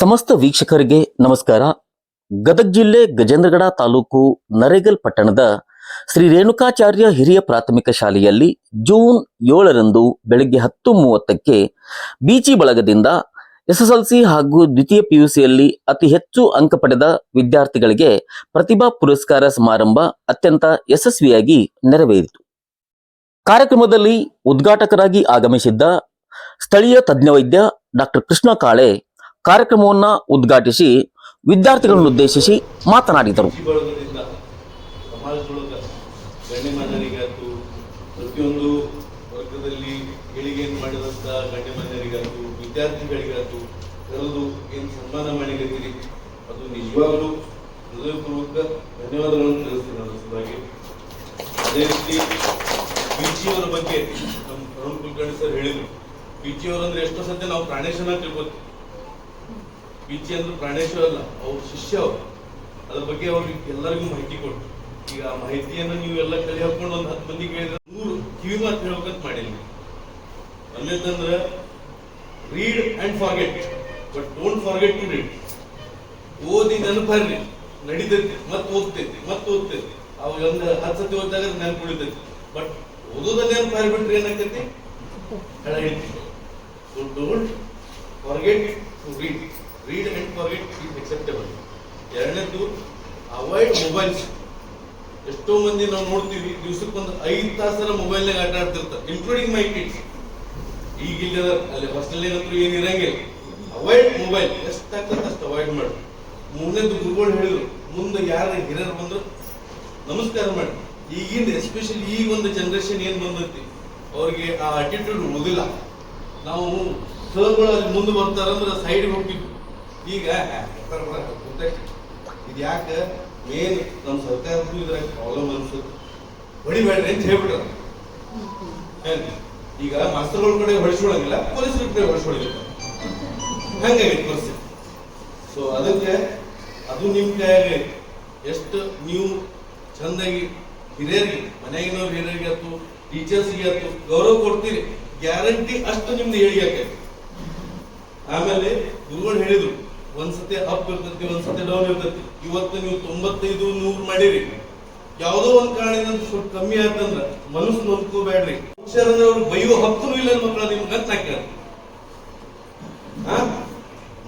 ಸಮಸ್ತ ವೀಕ್ಷಕರಿಗೆ ನಮಸ್ಕಾರ. ಗದಗ ಜಿಲ್ಲೆ ಗಜೇಂದ್ರಗಡ ತಾಲೂಕು ನರೇಗಲ್ ಪಟ್ಟಣದ ಶ್ರೀ ರೇಣುಕಾಚಾರ್ಯ ಹಿರಿಯ ಪ್ರಾಥಮಿಕ ಶಾಲೆಯಲ್ಲಿ ಜೂನ್ ಏಳರಂದು ಬೆಳಗ್ಗೆ ಹತ್ತು ಮೂವತ್ತಕ್ಕೆ ಬೀಚಿ ಬಳಗದಿಂದ ಎಸ್ಎಸ್ಎಲ್ಸಿ ಹಾಗೂ ದ್ವಿತೀಯ ಪಿಯುಸಿಯಲ್ಲಿ ಅತಿ ಹೆಚ್ಚು ಅಂಕ ಪಡೆದ ವಿದ್ಯಾರ್ಥಿಗಳಿಗೆ ಪ್ರತಿಭಾ ಪುರಸ್ಕಾರ ಸಮಾರಂಭ ಅತ್ಯಂತ ಯಶಸ್ವಿಯಾಗಿ ನೆರವೇರಿತು. ಕಾರ್ಯಕ್ರಮದಲ್ಲಿ ಉದ್ಘಾಟಕರಾಗಿ ಆಗಮಿಸಿದ್ದ ಸ್ಥಳೀಯ ತಜ್ಞ ವೈದ್ಯ ಡಾಕ್ಟರ್ ಕೃಷ್ಣ ಕಾಳೆ ಕಾರ್ಯಕ್ರಮವನ್ನ ಉದ್ಘಾಟಿಸಿ ವಿದ್ಯಾರ್ಥಿಗಳನ್ನು ಉದ್ದೇಶಿಸಿ ಮಾತನಾಡಿದರು. ಪ್ರತಿಯೊಂದು ವರ್ಗದಲ್ಲಿ ಏಳಿಗೆಯನ್ನು ಮಾಡಿದಂಥ ಗಣ್ಯಮಾನ್ಯರಿಗಾಯ್ತು ವಿದ್ಯಾರ್ಥಿಗಳಿಗಾಯ್ತು ಕರೆದು ಏನು ಸನ್ಮಾನ ಮಾಡಿಗತ್ತೀರಿ ಅದು ನಿಜವಾಗಲೂ ಹೃದಯಪೂರ್ವಕ ಧನ್ಯವಾದಗಳನ್ನು ತಿಳಿಸ್ತೀನಿ ನನ್ನ ಸಲುವಾಗಿ ಅದೇ ರೀತಿ ಬೀಚಿಯವರ ಬಗ್ಗೆ ನಮ್ಮ ಅರುಣ್ ಕುಲಕರ್ಣಿ ಸರ್ ಹೇಳಿದರು. ಪಿ ಜಿಯವರು ಅಂದ್ರೆ ಎಷ್ಟೋ ಸತ್ಯ ನಾವು ಪ್ರಾಣೇಶನ ತಿಳ್ಕೊತೀವಿ. ಬೀಚಿ ಅಂದ್ರೆ ಪ್ರಾಣೇಶ್ವರ ಅಲ್ಲ, ಅವ್ರ ಶಿಷ್ಯ ಅವರು. ಅದ್ರ ಬಗ್ಗೆ ಅವ್ರಿಗೆ ಎಲ್ಲರಿಗೂ ಮಾಹಿತಿ ಕೊಟ್ಟು ಈಗ ಆ ಮಾಹಿತಿಯನ್ನು ನೀವು ಎಲ್ಲ ಕಲಿ ಹಾಕೊಂಡು ಒಂದು ಹತ್ತು ಮಂದಿ ಕೇಳಿದ್ರೆ ನೂರು ಕಿವಿ ಮಾತು ಹೇಳ್ಬೇಕಂತ ಮಾಡಿಲ್ಲ. ಅಲ್ಲೇದಂದ್ರೆ read and forget but don't forget to read ಓದಿ ನೆನಪರ್ರಿ. ನಡಿತೈತಿ, ಮತ್ತೆ ಓದ್ತೈತಿ ಮತ್ತೆ ಓದ್ತೈತಿ. ಅವಾಗ ಒಂದು ಹತ್ತು ಸತಿ ಓದಿದಾಗ ನೆನಪು ಉಳಿತೈತಿ. ಬಟ್ ಓದೋದ ನೆನಪು ಹಾರಿಬಿಟ್ರೆ ಏನಾಗ್ತೈತಿ so don't forget to read read and it is acceptable ಎರಡನೇದು ಅವಾಯ್ಡ್ ಮೊಬೈಲ್ಸ್ ಎಷ್ಟೋ ಮಂದಿ ನಾವು ನೋಡ್ತೀವಿ, ದಿವ್ಸಕ್ಕೊಂದು ಐದು ತಾಸರ ಮೊಬೈಲ್ನಾಗ ಆಟ ಆಡ್ತಿರ್ತಾರೆ ಇನ್ಕ್ಲೂಡಿಂಗ್ ಮೈ ಕಿಡ್ಸ್ ಈಗ ಇಲ್ಲ ಅಲ್ಲಿ ಹಾಸ್ಟೆಲ್ನಾಗಂತೂ ಏನು ಇರಂಗಿಲ್ಲ. ಅವಾಯ್ಡ್ ಮೊಬೈಲ್ ಎಷ್ಟಾಗ್ತದೆ ಅಷ್ಟು ಅವಾಯ್ಡ್ ಮಾಡಿ. ಮೂರನೇದು, ಗುರುಗಳು ಹೇಳಿದ್ರು, ಮುಂದೆ ಯಾರು ಹಿರಿಯರು ಬಂದ್ರು, ನಮಸ್ಕಾರ ಮಾಡಿ. ಈಗಿನ ಎಸ್ಪೆಷಲಿ ಈ ಒಂದು ಜನರೇಷನ್ ಏನು ಬಂದೈತಿ, ಅವ್ರಿಗೆ ಆ ಅಟಿಟ್ಯೂಡ್ ಉಳಿದಿಲ್ಲ ನಾವು ಸರ್ಗಳು ಅಲ್ಲಿ ಮುಂದೆ ಬರ್ತಾರಂದ್ರೆ ಸೈಡ್ಗೆ ಹೋಗ್ತಿದ್ವಿ ಈಗ ಇದು ಯಾಕೆ ಮೇನ್ ನಮ್ಮ ಸರ್ಕಾರಕ್ಕೂ ಇದ್ರಾಗ ಪ್ರಾಬ್ಲಮ್ ಅನ್ಸುತ್ತೆ. ಹೊಡಿಬೇಡ್ರಿ ಅಂತ ಹೇಳ್ಬಿಟ್ರ ಏನ್? ಈಗ ಮಾಸ್ತರ್ಗಳ ಕಡೆ ಹೊಡಿಸ್ಕೊಳಂಗಿಲ್ಲ, ಪೊಲೀಸರ ಕಡೆ ಹೊಡಿಸ್ಕೊಳಿಲ್ಲ ಹಂಗಾಗೈತಿ ಪರಿಸ್ಥಿತಿ ಸೊ ಅದಕ್ಕೆ ಅದು ನಿಮ್ ಕೈಯಾಗ ಎಷ್ಟು ನೀವು ಚಂದಾಗಿ ಹಿರಿಯರಿಗೆ ಮನೆಯಾಗಿನವ್ರು ಹಿರಿಯರಿಗೆ ಆಯ್ತು ಟೀಚರ್ಸ್ಗೆ ಆಯ್ತು ಗೌರವ ಕೊಡ್ತೀರಿ ಗ್ಯಾರಂಟಿ ಅಷ್ಟು ನಿಮ್ದು ಹೇಳಿಗೆ ಆಮೇಲೆ ಗುರುಗಳು ಹೇಳಿದ್ರು ಒಂದ್ಸತಿ ಅಪ್ ಇರ್ತೈತಿ, ಒಂದ್ಸತಿ ಡೌನ್ ಇರ್ತೈತಿ. ಇವತ್ತು ನೀವು ತೊಂಬತ್ತೈದು ನೂರು ಮಾಡಿರಿ. ಯಾವುದೋ ಒಂದ್ ಕಾರಣದಿಂದ ಸ್ವಲ್ಪ ಕಮ್ಮಿ ಆಯ್ತಂದ್ರ ಮನಸ್ಸು ನೋಡ್ಕೋಬೇಡ್ರಿ. ಅಕ್ಷರಂದ್ರೆ ಅವ್ರು ಬೈಯೋ ಹಕ್ಕೂ ಇಲ್ಲ ಮಕ್ಕಳ ನಿಮ್ಗೆ ಅಂತ ಹಾಕ್ಯಾರ?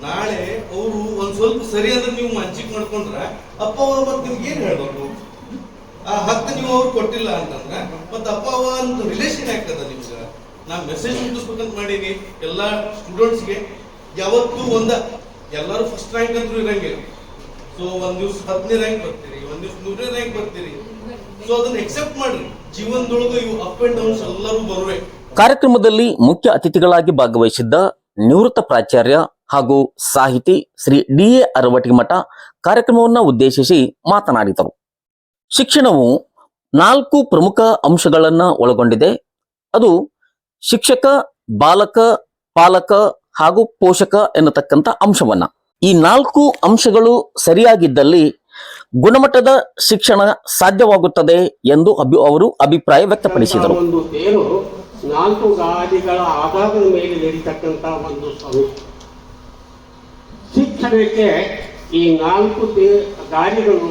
ನಾಳೆ ಅವರು ಒಂದ್ ಸ್ವಲ್ಪ ಸರಿ ಅಂದ್ರೆ ನೀವು ಮಂಚಿಕ್ ಮಾಡ್ಕೊಂಡ್ರ ಅಪ್ಪ ಅವ್ರು ಮತ್ತೆ ನಿಮ್ಗೆ ಏನ್ ಹೇಳ್ಬೇಕು? ಆ ಹಕ್ಕು ನೀವು ಅವ್ರು ಕೊಟ್ಟಿಲ್ಲ ಅಂತಂದ್ರ ಮತ್ತೆ ಅಪ್ಪ ಅವ ಅಂತ ರಿಲೇಷನ್ ಆಗ್ತದ ನಿಮ್ಗೆ? ನಾ ಮೆಸೇಜ್ ಮುಟ್ಟಿಸ್ಬೇಕಂತ ಮಾಡೀನಿ. ಎಲ್ಲಾ ಸ್ಟೂಡೆಂಟ್ಸ್ಗೆ ಯಾವತ್ತೂ ಒಂದ ಎಲ್ಲರೂ ಫಸ್ಟ್ ರ್ಯಾಂಕ್ ಅಂದ್ರೂ ಇರಂಗಿಲ್ಲ. ಸೊ ಒಂದ್ ದಿವ್ಸ ಹತ್ತನೇ ರ್ಯಾಂಕ್ ಬರ್ತೀರಿ, ಒಂದ್ ದಿವ್ಸ ನೂರನೇ ರ್ಯಾಂಕ್ ಬರ್ತೀರಿ. ಸೊ ಅದನ್ನ ಎಕ್ಸೆಪ್ಟ್ ಮಾಡ್ರಿ. ಜೀವನದೊಳಗೆ ಇವು ಅಪ್ ಅಂಡ್ ಡೌನ್ಸ್ ಎಲ್ಲರೂ ಬರುವೆ. ಕಾರ್ಯಕ್ರಮದಲ್ಲಿ ಮುಖ್ಯ ಅತಿಥಿಗಳಾಗಿ ಭಾಗವಹಿಸಿದ್ದ ನಿವೃತ್ತ ಪ್ರಾಚಾರ್ಯ ಹಾಗೂ ಸಾಹಿತಿ ಶ್ರೀ ಡಿ ಎ ಅರವಟಿಮಠ ಕಾರ್ಯಕ್ರಮವನ್ನು ಉದ್ದೇಶಿಸಿ ಮಾತನಾಡಿದರು. ಶಿಕ್ಷಣವು ನಾಲ್ಕು ಪ್ರಮುಖ ಅಂಶಗಳನ್ನು ಒಳಗೊಂಡಿದೆ. ಅದು ಶಿಕ್ಷಕ, ಬಾಲಕ, ಪಾಲಕ ಹಾಗೂ ಪೋಷಕ ಎನ್ನತಕ್ಕಂಥ ಅಂಶವನ್ನ. ಈ ನಾಲ್ಕು ಅಂಶಗಳು ಸರಿಯಾಗಿದ್ದಲ್ಲಿ ಗುಣಮಟ್ಟದ ಶಿಕ್ಷಣ ಸಾಧ್ಯವಾಗುತ್ತದೆ ಎಂದು ಅಭಿ, ಅವರು ಅಭಿಪ್ರಾಯ ವ್ಯಕ್ತಪಡಿಸಿದರು. ತೇರು ನಾಲ್ಕು ಗಾದಿಗಳ ಆಧಾರದ ಮೇಲೆ ನಡೀತಕ್ಕಂಥ ಒಂದು ಸಂಸ್ಥೆ ಶಿಕ್ಷಣಕ್ಕೆ ಈ ನಾಲ್ಕು ಗಾದಿಗಳು,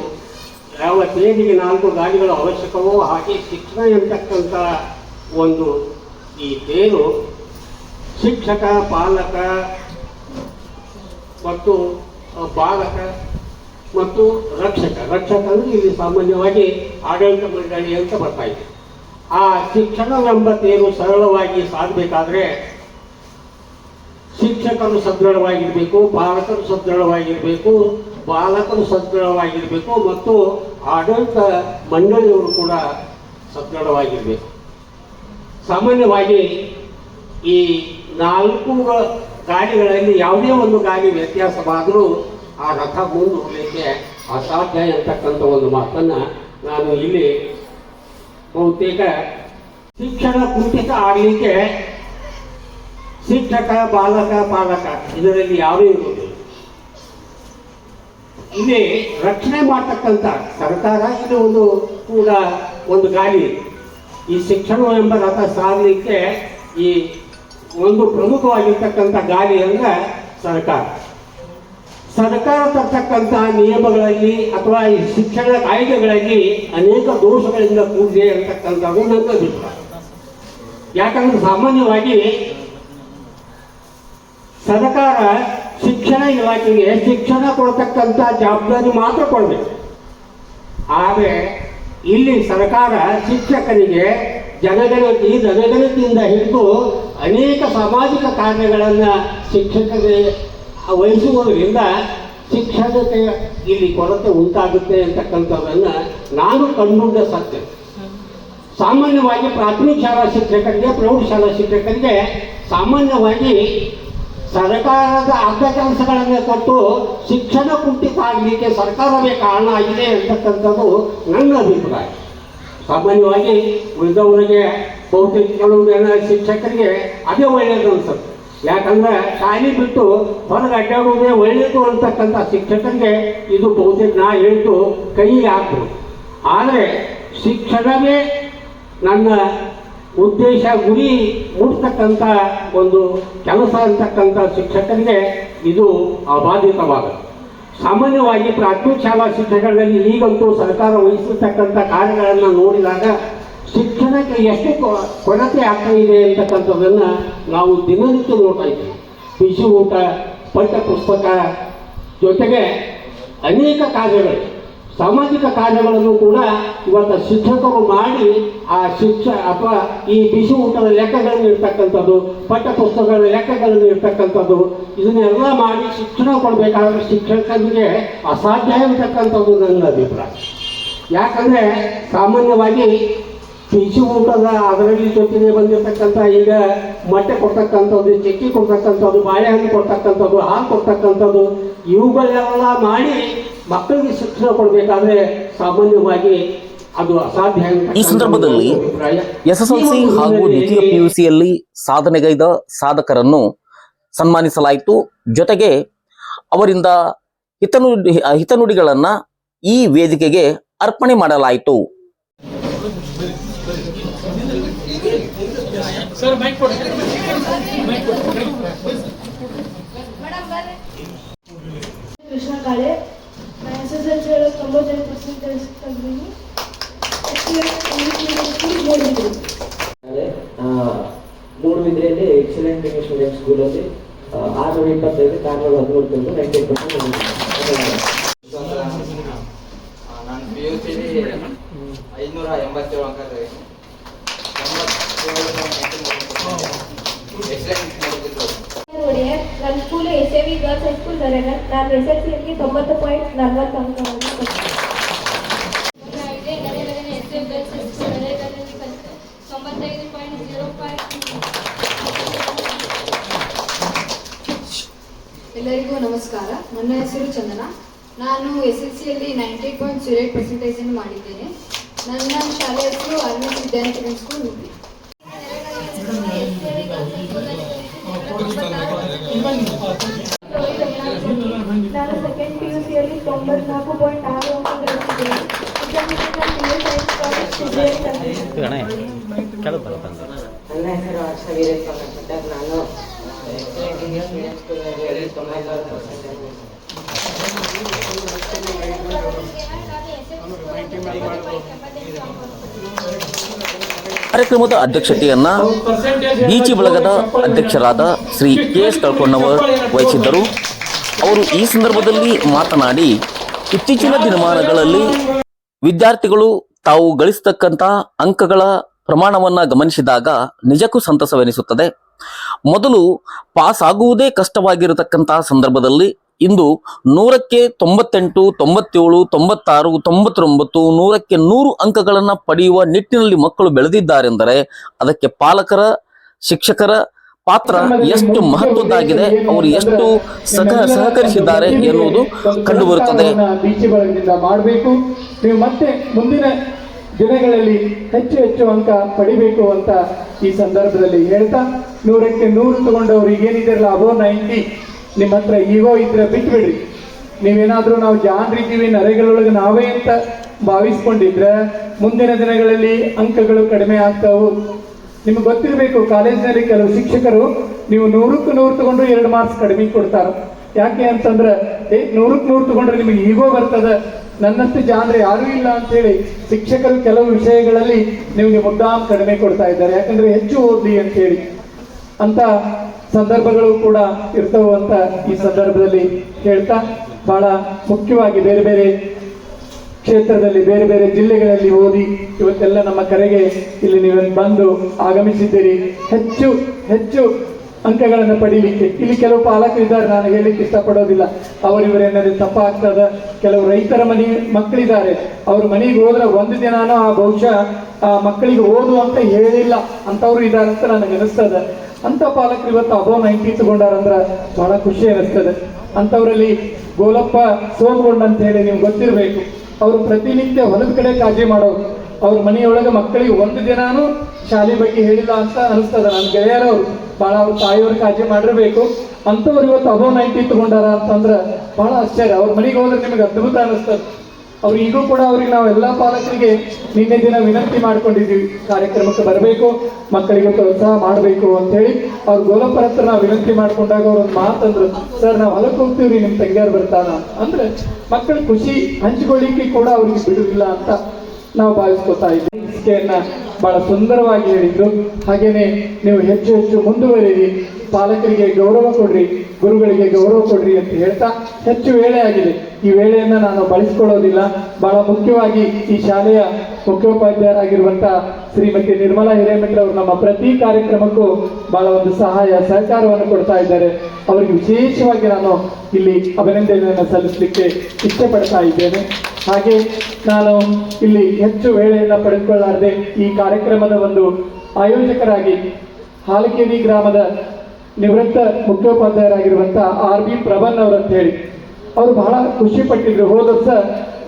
ಯಾವ ತೇರಿಗೆ ನಾಲ್ಕು ಗಾಡಿಗಳು ಅವಶ್ಯಕವೋ ಹಾಗೆ ಶಿಕ್ಷಣ ಎಂತಕ್ಕಂಥ ಒಂದು ಈ ತೇರು ಶಿಕ್ಷಕ, ಪಾಲಕ, ಮತ್ತು ಬಾಲಕ, ಮತ್ತು ರಕ್ಷಕ. ರಕ್ಷಕ ಅಂದ್ರೆ ಇಲ್ಲಿ ಸಾಮಾನ್ಯವಾಗಿ ಆಡಳಿತ ಮಂಡಳಿ ಅಂತ ಬರ್ತಾ ಇದೆ. ಆ ಶಿಕ್ಷಣವೆಂಬ ತೇರು ಸರಳವಾಗಿ ಸಾಧಬೇಕಾದ್ರೆ, ಶಿಕ್ಷಕರು ಸದೃಢವಾಗಿರಬೇಕು, ಪಾಲಕರು ಸದೃಢವಾಗಿರಬೇಕು, ಬಾಲಕರು ಸದೃಢವಾಗಿರಬೇಕು, ಮತ್ತು ಆಡಳಿತ ಮಂಡಳಿಯವರು ಕೂಡ ಸದೃಢವಾಗಿರಬೇಕು. ಸಾಮಾನ್ಯವಾಗಿ ಈ ನಾಲ್ಕು ಗಾಡಿಗಳಲ್ಲಿ ಯಾವುದೇ ಒಂದು ಗಾಡಿ ವ್ಯತ್ಯಾಸವಾದರೂ ಆ ರಥ ಮುಂದೆ ಹೋಗಲಿಕ್ಕೆ ಅಸಾಧ್ಯ ಎಂತಕ್ಕಂಥ ಒಂದು ಮಾತನ್ನ ನಾನು ಇಲ್ಲಿ ಬಹುತೇಕ ಶಿಕ್ಷಣ ಕುಂಠಿತ ಆಗಲಿಕ್ಕೆ ಶಿಕ್ಷಕ, ಬಾಲಕ, ಪಾಲಕ ಇದರಲ್ಲಿ ಯಾರೂ ಇರುವುದಿಲ್ಲ. ಇಲ್ಲಿ ರಕ್ಷಣೆ ಮಾಡ್ತಕ್ಕಂಥ ಸರ್ಕಾರ ಇದು ಒಂದು ಕೂಡ ಒಂದು ಗಾಡಿ ಈ ಶಿಕ್ಷಣ ಎಂಬ ರಥ ಸಾಗಲಿಕ್ಕೆ ಈ ಒಂದು ಪ್ರಮುಖವಾಗಿರ್ತಕ್ಕಂಥ ಗಾಳಿ ಅಂದ್ರೆ ಸರ್ಕಾರ. ಸರ್ಕಾರ ತರ್ತಕ್ಕಂಥ ನಿಯಮಗಳಲ್ಲಿ ಅಥವಾ ಈ ಶಿಕ್ಷಣ ಕಾಯ್ದೆಗಳಲ್ಲಿ ಅನೇಕ ದೋಷಗಳಿಂದ ಕೂಡಿದೆ ಅಂತಕ್ಕಂಥದ್ದು ನನ್ನ ಅಭಿಪ್ರಾಯ. ಯಾಕಂದ್ರೆ ಸಾಮಾನ್ಯವಾಗಿ ಸರ್ಕಾರ ಶಿಕ್ಷಣ ಇಲಾಖೆಗೆ ಶಿಕ್ಷಣ ಕೊಡ್ತಕ್ಕಂಥ ಜವಾಬ್ದಾರಿ ಮಾತ್ರ ಕೊಡಬೇಕು. ಆದರೆ ಇಲ್ಲಿ ಸರ್ಕಾರ ಶಿಕ್ಷಕರಿಗೆ ಜನಗಣತಿ, ಜನಗಣತಿಯಿಂದ ಹಿಡಿದು ಅನೇಕ ಸಾಮಾಜಿಕ ಕಾರ್ಯಗಳನ್ನು ಶಿಕ್ಷಕರಿಗೆ ವಹಿಸುವುದರಿಂದ ಶಿಕ್ಷಕತೆ ಇಲ್ಲಿ ಕೊರತೆ ಉಂಟಾಗುತ್ತೆ ಅಂತಕ್ಕಂಥದ್ದನ್ನು ನಾನು ಕಂಡುಕೊಂಡ ಸತ್ಯ. ಸಾಮಾನ್ಯವಾಗಿ ಪ್ರಾಥಮಿಕ ಶಾಲಾ ಶಿಕ್ಷಕರಿಗೆ ಪ್ರೌಢಶಾಲಾ ಶಿಕ್ಷಕರಿಗೆ ಸಾಮಾನ್ಯವಾಗಿ ಸರ್ಕಾರದ ಅರ್ಧ ಕೆಲಸಗಳನ್ನು ಕೊಟ್ಟು ಶಿಕ್ಷಣ ಕುಂಠಿತ ಆಗಲಿಕ್ಕೆ ಸರ್ಕಾರವೇ ಕಾರಣ ಆಗಿದೆ ಅಂತಕ್ಕಂಥದ್ದು ನನ್ನ ಅಭಿಪ್ರಾಯ. ಸಾಮಾನ್ಯವಾಗಿ ಉಳಿದವರಿಗೆ ಬಹುತೇಕ ಶಿಕ್ಷಕರಿಗೆ ಅದೇ ಒಳ್ಳೆಯದು ಅನ್ಸುತ್ತೆ. ಯಾಕಂದ್ರೆ ಶಾಲೆ ಬಿಟ್ಟು ಹೊರಗೆ ಅಡ್ಡಾಡುವುದೇ ಒಳ್ಳೆಯದು ಅಂತಕ್ಕಂಥ ಶಿಕ್ಷಕರಿಗೆ ಇದು ಬಹುತೇಕ ನಾ ಹೇಳ್ತು ಕೈಗೆ ಹಾಕು ಆದರೆ ಶಿಕ್ಷಣವೇ ನನ್ನ ಉದ್ದೇಶ ಗುರಿ ಮುಟ್ತಕ್ಕಂಥ ಒಂದು ಕೆಲಸ ಅಂತಕ್ಕಂಥ ಶಿಕ್ಷಕರಿಗೆ ಇದು ಅಬಾಧಿತವಾದ ಸಾಮಾನ್ಯವಾಗಿ ಪ್ರಾಥಮಿಕ ಶಾಲಾ ಶಿಕ್ಷಕರಲ್ಲಿ ಈಗಂತೂ ಸರ್ಕಾರ ವಹಿಸಿರ್ತಕ್ಕಂಥ ಕಾರ್ಯಗಳನ್ನು ನೋಡಿದಾಗ ಶಿಕ್ಷಣಕ್ಕೆ ಎಷ್ಟು ಕೊರತೆ ಆಗ್ತಾ ಇದೆ ಅಂತಕ್ಕಂಥದ್ದನ್ನು ನಾವು ದಿನನಿತ್ಯ ನೋಡ್ತಾ ಇದ್ದೀವಿ. ಬಿಸಿ ಊಟ, ಪಠ್ಯ ಪುಸ್ತಕ ಜೊತೆಗೆ ಅನೇಕ ಕಾರ್ಯಗಳು ಸಾಮಾಜಿಕ ಕಾರ್ಯಗಳನ್ನು ಕೂಡ ಇವತ್ತು ಶಿಕ್ಷಕರು ಮಾಡಿ ಆ ಶಿಕ್ಷ ಅಥವಾ ಈ ಬಿಸಿ ಊಟದ ಲೆಕ್ಕಗಳನ್ನು ಇರ್ತಕ್ಕಂಥದ್ದು ಪಠ್ಯಪುಸ್ತಕಗಳ ಲೆಕ್ಕಗಳನ್ನು ಇರ್ತಕ್ಕಂಥದ್ದು ಇದನ್ನೆಲ್ಲ ಮಾಡಿ ಶಿಕ್ಷಣ ಕೊಡಬೇಕಾದ್ರೆ ಶಿಕ್ಷಕರಿಗೆ ಅಸಾಧ್ಯ ಇರತಕ್ಕಂಥದ್ದು ನನ್ನ ಅಭಿಪ್ರಾಯ. ಯಾಕಂದರೆ ಸಾಮಾನ್ಯವಾಗಿ ಬಿಸಿ ಊಟದ ಅದರಲ್ಲಿ ಜೊತೆಗೆ ಬಂದಿರತಕ್ಕಂಥ ಈಗ ಮೊಟ್ಟೆ ಕೊಡ್ತಕ್ಕಂಥದ್ದು ಚಕ್ಕಿ ಕೊಡ್ತಕ್ಕಂಥದ್ದು ಬಾಳೆಹಣ್ಣು ಕೊಡ್ತಕ್ಕಂಥದ್ದು ಹಾಲು ಕೊಡ್ತಕ್ಕಂಥದ್ದು ಇವುಗಳೆಲ್ಲ ಮಾಡಿ ಮಕ್ಕಳಿಗೆ ಶಿಕ್ಷಣ ಕೊಡಬೇಕಾದ್ರೆ ಸಾಮಾನ್ಯವಾಗಿ ಅದು ಅಸಾಧ್ಯ ಈ ಸಂದರ್ಭದಲ್ಲಿ. ಎಸ್ಎಸ್ಎಲ್ಸಿ ಹಾಗೂ ದ್ವಿತೀಯ ಪಿಯುಸಿಯಲ್ಲಿ ಸಾಧನೆಗೈದ ಸಾಧಕರನ್ನು ಸನ್ಮಾನಿಸಲಾಯಿತು ಜೊತೆಗೆ ಅವರಿಂದ ಹಿತನುಡಿ ಹಿತನುಡಿಗಳನ್ನ ಈ ವೇದಿಕೆಗೆ ಅರ್ಪಣೆ ಮಾಡಲಾಯಿತು ಕೃಷ್ಣ ಕಾಳೆ. ನಾನು ಎಸ್ ಎಸ್ ಎಲ್ ಸಿ ಒಳಗೆ ತೊಂಬತ್ತೈದು ಅದೇ ಮೂಡುಬಿದ್ರೆಯಲ್ಲಿ ಎಕ್ಸಲೆಂಟ್ ಇಂಗ್ಲಿಷ್ ಮೀಡಿಯಂ ಸ್ಕೂಲಲ್ಲಿ ಆರುನೂರ ಇಪ್ಪತ್ತೈದು ಆರುನೂರ ಹದಿಮೂರು ತೆಗೆದು ನೈಂಟಿ ಪರ್ಸೆಂಟ್ ನಾನು ಪಿ ಯು ಸಿಲಿ ಐನೂರ ಎಂಬತ್ತೇಳು ಅಂಕ ತೆಗೆದಿದ್ದೀನಿ. ಎಕ್ಸಲೆಂಟ್ ಮಾಡಿದ್ರು ನೋಡಿ ನನ್ನ school S A V girls high school ನರೇನ ನಾನು ಎಸ್ ಎಲ್ ಸಿಯಲ್ಲಿ ತೊಂಬತ್ತು ಪಾಯಿಂಟ್ ನಲ್ವತ್ತು ಅಂಕವನ್ನು. ತೊಂಬತ್ತೈದು ಪಾಯಿಂಟ್ ಜೀರೋ ಪಾಯಿಂಟ್ ಎಲ್ಲರಿಗೂ ನಮಸ್ಕಾರ. ನನ್ನ ಹೆಸರು ಚಂದನ. ನಾನು ಎಸ್ ಎಲ್ ಸಿಯಲ್ಲಿ ನೈಂಟಿ ಪಾಯಿಂಟ್ ಜೀರೋ ಏಟ್ ಪರ್ಸೆಂಟೇಜನ್ನು ಮಾಡಿದ್ದೇನೆ. ನನ್ನ ಶಾಲೆ ಹೆಸರು ಅರ್ಮಿ ವಿದ್ಯಾನಿಕೇತನ್ ಸ್ಕೂಲ್ ಹುಬ್ಳಿ ನಾನು ಸೆಕೆಂಡ್ ಪಿ ಯು ಸಿಯಲ್ಲಿ ತೊಂಬತ್ನಾಲ್ಕು ಪಾಯಿಂಟ್ ಆರು ಅಂಕ ಗಳಿಸಿದ್ದೇನೆ ಇದರಲ್ಲಿ ನಾನು P U science college Siddhesh ತಂದೆ ನನ್ನ ಹೆಸರು ಹರ್ಷ ವೀರೇಶ್ವರ ಅಂತ ನಾನು ಎಕ್ಸಲೆಂಟ್ ಇಂಗ್ಲಿಷ್ ಮೀಡಿಯಂ ಸ್ಕೂಲ್ನಲ್ಲಿ ತೊಂಬತ್ತಾರು ಪರ್ಸೆಂಟ್ ಕಾರ್ಯಕ್ರಮದ ಅಧ್ಯಕ್ಷತೆಯನ್ನ ಬೀಚಿ ಬಳಗದ ಅಧ್ಯಕ್ಷರಾದ ಶ್ರೀ ಕೆ ಎಸ್ ಕಳ್ಕೊಂಡವರ್ ವಹಿಸಿದ್ದರು. ಅವರು ಈ ಸಂದರ್ಭದಲ್ಲಿ ಮಾತನಾಡಿ, ಇತ್ತೀಚಿನ ದಿನಮಾನಗಳಲ್ಲಿ ವಿದ್ಯಾರ್ಥಿಗಳು ತಾವು ಗಳಿಸತಕ್ಕಂಥ ಅಂಕಗಳ ಪ್ರಮಾಣವನ್ನ ಗಮನಿಸಿದಾಗ ನಿಜಕ್ಕೂ ಸಂತಸವೆನಿಸುತ್ತದೆ. ಮೊದಲು ಪಾಸ್ ಆಗುವುದೇ ಕಷ್ಟವಾಗಿರತಕ್ಕಂತಹ ಸಂದರ್ಭದಲ್ಲಿ ಇಂದು ನೂರಕ್ಕೆ ತೊಂಬತ್ತೆಂಟು, ತೊಂಬತ್ತೇಳು, ತೊಂಬತ್ತಾರು, ತೊಂಬತ್ತೊಂಬತ್ತು, ನೂರಕ್ಕೆ ನೂರು ಅಂಕಗಳನ್ನು ಪಡೆಯುವ ನಿಟ್ಟಿನಲ್ಲಿ ಮಕ್ಕಳು ಬೆಳೆದಿದ್ದಾರೆಂದರೆ ಅದಕ್ಕೆ ಪಾಲಕರ, ಶಿಕ್ಷಕರ ಪಾತ್ರ ಎಷ್ಟು ಮಹತ್ವದ್ದಾಗಿದೆ, ಅವರು ಎಷ್ಟು ಸಹ ಸಹಕರಿಸಿದ್ದಾರೆ ಎನ್ನುವುದು ಕಂಡುಬರುತ್ತದೆ. ಮಾಡಬೇಕು. ನೀವು ಮತ್ತೆ ಮುಂದಿನ ದಿನಗಳಲ್ಲಿ ಹೆಚ್ಚು ಹೆಚ್ಚು ಅಂಕ ಪಡಿಬೇಕು ಅಂತ ಈ ಸಂದರ್ಭದಲ್ಲಿ ಹೇಳ್ತಾ, ನೂರಕ್ಕೆ ನೂರು ತಗೊಂಡವ್ರಿಗೆ ಏನಿದಿರಲ್ಲ ಅಬೋ ನೈಂಟಿ ನಿಮ್ಮ ಹತ್ರ ಈಗೋ ಇದ್ರೆ ಬಿಟ್ಬಿಡ್ರಿ. ನೀವೇನಾದ್ರೂ ನಾವು ಜಾಣರಿದ್ದೀವಿ ನರೆಗಳೊಳಗೆ ನಾವೇ ಅಂತ ಭಾವಿಸ್ಕೊಂಡಿದ್ರೆ, ಮುಂದಿನ ದಿನಗಳಲ್ಲಿ ಅಂಕಗಳು ಕಡಿಮೆ ಆಗ್ತಾವು. ನಿಮ್ಗೆ ಗೊತ್ತಿರಬೇಕು, ಕಾಲೇಜ್ನಲ್ಲಿ ಕೆಲವು ಶಿಕ್ಷಕರು ನೀವು ನೂರಕ್ಕೆ ನೂರು ತಗೊಂಡು ಎರಡು ಮಾರ್ಕ್ಸ್ ಕಡಿಮೆ ಕೊಡ್ತಾರೆ. ಯಾಕೆ ಅಂತಂದ್ರೆ, ಏ, ನೂರಕ್ಕೆ ನೂರು ತಗೊಂಡ್ರೆ ನಿಮಗೆ ಈಗೋ ಬರ್ತದ. ನನ್ನಷ್ಟು ಜಾನ್ರೆ ಯಾರೂ ಇಲ್ಲ ಅಂತ ಹೇಳಿ ಶಿಕ್ಷಕರು ಕೆಲವು ವಿಷಯಗಳಲ್ಲಿ ನಿಮಗೆ ಮುದ್ದಾಮ್ ಕಡಿಮೆ ಕೊಡ್ತಾ ಇದ್ದಾರೆ. ಯಾಕಂದ್ರೆ ಹೆಚ್ಚು ಓದಿ ಅಂತ ಹೇಳಿ ಅಂತ ಸಂದರ್ಭಗಳು ಕೂಡ ಇರ್ತವು ಅಂತ ಈ ಸಂದರ್ಭದಲ್ಲಿ ಹೇಳ್ತಾ ಬಹಳ ಮುಖ್ಯವಾಗಿ ಬೇರೆ ಬೇರೆ ಕ್ಷೇತ್ರದಲ್ಲಿ, ಬೇರೆ ಬೇರೆ ಜಿಲ್ಲೆಗಳಲ್ಲಿ ಓದಿ ಇವತ್ತೆಲ್ಲ ನಮ್ಮ ಕರೆಗೆ ಇಲ್ಲಿ ನೀವು ಬಂದು ಆಗಮಿಸಿದ್ದೀರಿ. ಹೆಚ್ಚು ಹೆಚ್ಚು ಅಂಕಗಳನ್ನು ಪಡೀಲಿಕ್ಕೆ. ಇಲ್ಲಿ ಕೆಲವು ಪಾಲಕರಿದ್ದಾರೆ ನಾನು ಹೇಳಲಿಕ್ಕೆ ಇಷ್ಟಪಡೋದಿಲ್ಲ. ಅವರಿವರೇನಾದ್ರು ತಪ್ಪಾಗ್ತದ. ಕೆಲವು ರೈತರ ಮನೆ ಮಕ್ಕಳಿದ್ದಾರೆ. ಅವ್ರ ಮನೆಗೆ ಹೋದ್ರೆ ಒಂದು ದಿನಾನೂ ಆ ಬಹುಶಃ ಆ ಮಕ್ಕಳಿಗೆ ಓದು ಅಂತ ಹೇಳಿಲ್ಲ. ಅಂತವ್ರು ಇದ್ದಾರೆ ಅಂತ ನನಗೆ ಅನಿಸ್ತದೆ. ಅಂತ ಪಾಲಕರು ಇವತ್ತು ಅಬೋ ನೈಂಟಿ ತಗೊಂಡಾರಂದ್ರೆ ಬಹಳ ಖುಷಿ ಅನಿಸ್ತದೆ. ಅಂಥವರಲ್ಲಿ ಗೋಲಪ್ಪ ಸೋಲ್ಗೊಂಡ ಅಂತ ಹೇಳಿ ನಿಮ್ಗೆ ಗೊತ್ತಿರಬೇಕು. ಅವರು ಪ್ರತಿನಿತ್ಯ ಹೊಲದ ಕಡೆ ಕಾಜಿ ಮಾಡೋರು. ಅವ್ರ ಮನೆಯೊಳಗೆ ಮಕ್ಕಳಿಗೆ ಒಂದು ದಿನಾನು ಶಾಲೆ ಬಗ್ಗೆ ಹೇಳಿಲ್ಲ ಅಂತ ಅನಿಸ್ತದ. ನನ್ನ ಗೆಳೆಯರವ್ರು. ಭಾಳ ಅವ್ರ ತಾಯಿಯವ್ರ ಕಾಳಜಿ ಮಾಡಿರಬೇಕು. ಅಂಥವ್ರು ಇವತ್ತು ಅಬೋ ನೈಂಟಿ ತಗೊಂಡಾರ ಅಂತಂದ್ರೆ ಬಹಳ ಆಶ್ಚರ್ಯ. ಅವ್ರ ಮನೆಗೆ ಹೋದ್ರೆ ನಿಮಗೆ ಅದ್ಭುತ ಅನಿಸ್ತದೆ ಅವ್ರು ಈಗೂ ಕೂಡ ಅವ್ರಿಗೆ ನಾವು ಎಲ್ಲ ಪಾಲಕರಿಗೆ ನಿನ್ನೆ ದಿನ ವಿನಂತಿ ಮಾಡ್ಕೊಂಡಿದ್ದೀವಿ. ಕಾರ್ಯಕ್ರಮಕ್ಕೆ ಬರಬೇಕು, ಮಕ್ಕಳಿಗೆ ಪ್ರೋತ್ಸಾಹ ಮಾಡಬೇಕು ಅಂತ ಹೇಳಿ ಅವ್ರ ಗೋಲಪ್ಪರ ಹತ್ರ ನಾವು ವಿನಂತಿ ಮಾಡ್ಕೊಂಡಾಗ ಅವ್ರು ಒಂದು ಮಾತಂದ್ರು ಸರ್, ನಾವು ಹೊಲಕ್ಕೆ ಹೋಗ್ತೀವ್ರಿ ನಿಮ್ಮ ತಂಗಿಯಾರು ಬರ್ತಾನ ಅಂದ್ರೆ ಮಕ್ಕಳ ಖುಷಿ ಹಂಚ್ಕೊಳ್ಳಿಕ್ಕೆ ಕೂಡ ಅವ್ರಿಗೆ ಬಿಡುವುದಿಲ್ಲ ಅಂತ ನಾವು ಭಾವಿಸ್ಕೊತಾ ಇದ್ದೀವಿ. ಇಸ್ಕೆಯನ್ನ ಬಹಳ ಸುಂದರವಾಗಿ ಹೇಳಿದ್ದು ಹಾಗೇನೆ ನೀವು ಹೆಚ್ಚು ಹೆಚ್ಚು ಮುಂದುವರಿರಿ. ಪಾಲಕರಿಗೆ ಗೌರವ ಕೊಡ್ರಿ. ಗುರುಗಳಿಗೆ ಗೌರವ ಕೊಡ್ರಿ ಅಂತ ಹೇಳ್ತಾ ಹೆಚ್ಚು ವೇಳೆ ಆಗಿದೆ. ಈ ವೇಳೆಯನ್ನ ನಾನು ಬಳಸಿಕೊಳ್ಳೋದಿಲ್ಲ. ಬಹಳ ಮುಖ್ಯವಾಗಿ ಈ ಶಾಲೆಯ ಮುಖ್ಯೋಪಾಧ್ಯಾಯರಾಗಿರುವಂತ ಶ್ರೀಮತಿ ನಿರ್ಮಲಾ ಹಿರೇಮಠ ಅವರು ನಮ್ಮ ಪ್ರತಿ ಕಾರ್ಯಕ್ರಮಕ್ಕೂ ಬಹಳ ಒಂದು ಸಹಾಯ, ಸಹಕಾರವನ್ನು ಕೊಡ್ತಾ ಇದ್ದಾರೆ. ಅವರಿಗೆ ವಿಶೇಷವಾಗಿ ನಾನು ಇಲ್ಲಿ ಅಭಿನಂದನೆಯನ್ನು ಸಲ್ಲಿಸಲಿಕ್ಕೆ ಇಷ್ಟಪಡ್ತಾ ಇದ್ದೇನೆ. ಹಾಗೆ ನಾನು ಇಲ್ಲಿ ಹೆಚ್ಚು ವೇಳೆಯನ್ನು ಪಡೆದುಕೊಳ್ಳಾರದೆ ಈ ಕಾರ್ಯಕ್ರಮದ ಒಂದು ಆಯೋಜಕರಾಗಿ ಹಾಲಕೇರಿ ಗ್ರಾಮದ ನಿವೃತ್ತ ಮುಖ್ಯೋಪಾಧ್ಯಾಯರಾಗಿರುವಂತ ಆರ್ ಬಿ ಪ್ರಬನ್ ಅವರು ಹೇಳಿ ಅವರು ಬಹಳ ಖುಷಿ ಪಟ್ಟಿದ್ರು. ಹೋದ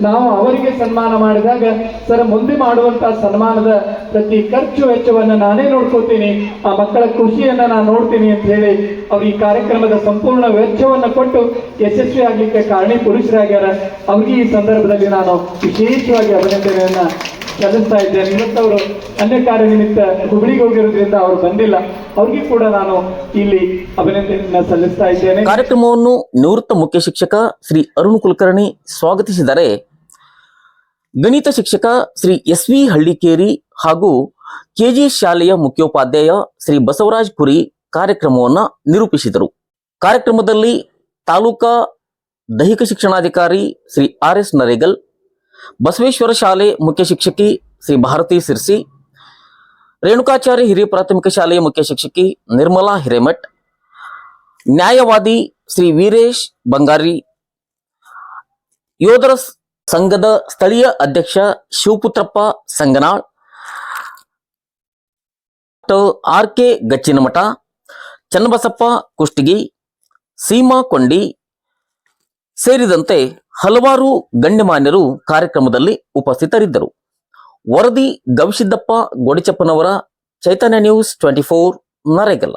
ನಾವು ಅವರಿಗೆ ಸನ್ಮಾನ ಮಾಡಿದಾಗ, ಸರ್, ಮುಂದೆ ಮಾಡುವಂತಹ ಸನ್ಮಾನದ ಪ್ರತಿ ಖರ್ಚು ವೆಚ್ಚವನ್ನು ನಾನೇ ನೋಡ್ಕೋತೀನಿ. ಆ ಮಕ್ಕಳ ಖುಷಿಯನ್ನ ನಾನು ನೋಡ್ತೀನಿ ಅಂತ ಹೇಳಿ ಅವ್ರು ಈ ಕಾರ್ಯಕ್ರಮದ ಸಂಪೂರ್ಣ ವೆಚ್ಚವನ್ನು ಕೊಟ್ಟು ಯಶಸ್ವಿ ಆಗ್ಲಿಕ್ಕೆ ಕಾರಣಿ ಪುರುಷರಾಗ್ಯಾರ ಅವ್ರಿಗೆ ಈ ಸಂದರ್ಭದಲ್ಲಿ ನಾನು ವಿಶೇಷವಾಗಿ ಅಭಿನಂದನೆಯನ್ನ ಸಲ್ಲಿಸ್ತಾ ಇದ್ದೇನೆ. ಇವತ್ತವರು ಅನ್ಯ ಕಾರ್ಯ ನಿಮಿತ್ತ ಹುಬ್ಳಿಗೆ ಹೋಗಿರೋದ್ರಿಂದ ಅವರು ಬಂದಿಲ್ಲ. ಅವ್ರಿಗೆ ಕೂಡ ನಾನು ಇಲ್ಲಿ ಅಭಿನಂದನೆಯನ್ನ ಸಲ್ಲಿಸ್ತಾ ಇದ್ದೇನೆ. ಕಾರ್ಯಕ್ರಮವನ್ನು ನಿವೃತ್ತ ಮುಖ್ಯ ಶಿಕ್ಷಕ ಶ್ರೀ ಅರುಣ್ ಕುಲಕರ್ಣಿ ಸ್ವಾಗತಿಸಿದರೆ, ಗಣಿತ ಶಿಕ್ಷಕ ಶ್ರೀ ಎಸ್ ವಿ ಹಳ್ಳಿಕೇರಿ ಹಾಗೂ ಕೆಜಿ ಶಾಲೆಯ ಮುಖ್ಯೋಪಾಧ್ಯಾಯ ಶ್ರೀ ಬಸವರಾಜ್ ಕುರಿ ಕಾರ್ಯಕ್ರಮವನ್ನು ನಿರೂಪಿಸಿದರು. ಕಾರ್ಯಕ್ರಮದಲ್ಲಿ ತಾಲೂಕಾ ದೈಹಿಕ ಶಿಕ್ಷಣಾಧಿಕಾರಿ ಶ್ರೀ ಆರ್ ಎಸ್ ನರೇಗಲ್ ಬಸವೇಶ್ವರ ಶಾಲೆ ಮುಖ್ಯ ಶಿಕ್ಷಕಿ ಶ್ರೀ ಭಾರತಿ ಸಿರ್ಸಿ, ರೇಣುಕಾಚಾರ್ಯ ಹಿರಿಯ ಪ್ರಾಥಮಿಕ ಶಾಲೆಯ ಮುಖ್ಯ ಶಿಕ್ಷಕಿ ನಿರ್ಮಲಾ ಹಿರೇಮಠ್, ನ್ಯಾಯವಾದಿ ಶ್ರೀ ವೀರೇಶ್ ಬಂಗಾರಿ, ಯೋಧರ ಸಂಘದ ಸ್ಥಳೀಯ ಅಧ್ಯಕ್ಷ ಶಿವಪುತ್ರಪ್ಪ ಸಂಗನಾಳ್ ಆರ್ ಕೆ ಗಚ್ಚಿನಮಠ, ಚನ್ನಬಸಪ್ಪ ಕುಷ್ಟಗಿ, ಸೀಮಾ ಕೊಂಡಿ ಸೇರಿದಂತೆ ಹಲವಾರು ಗಣ್ಯಮಾನ್ಯರು ಕಾರ್ಯಕ್ರಮದಲ್ಲಿ ಉಪಸ್ಥಿತರಿದ್ದರು. ವರದಿ Gavisiddappa Godichappanavar Chaitanya news twenty four Naregal.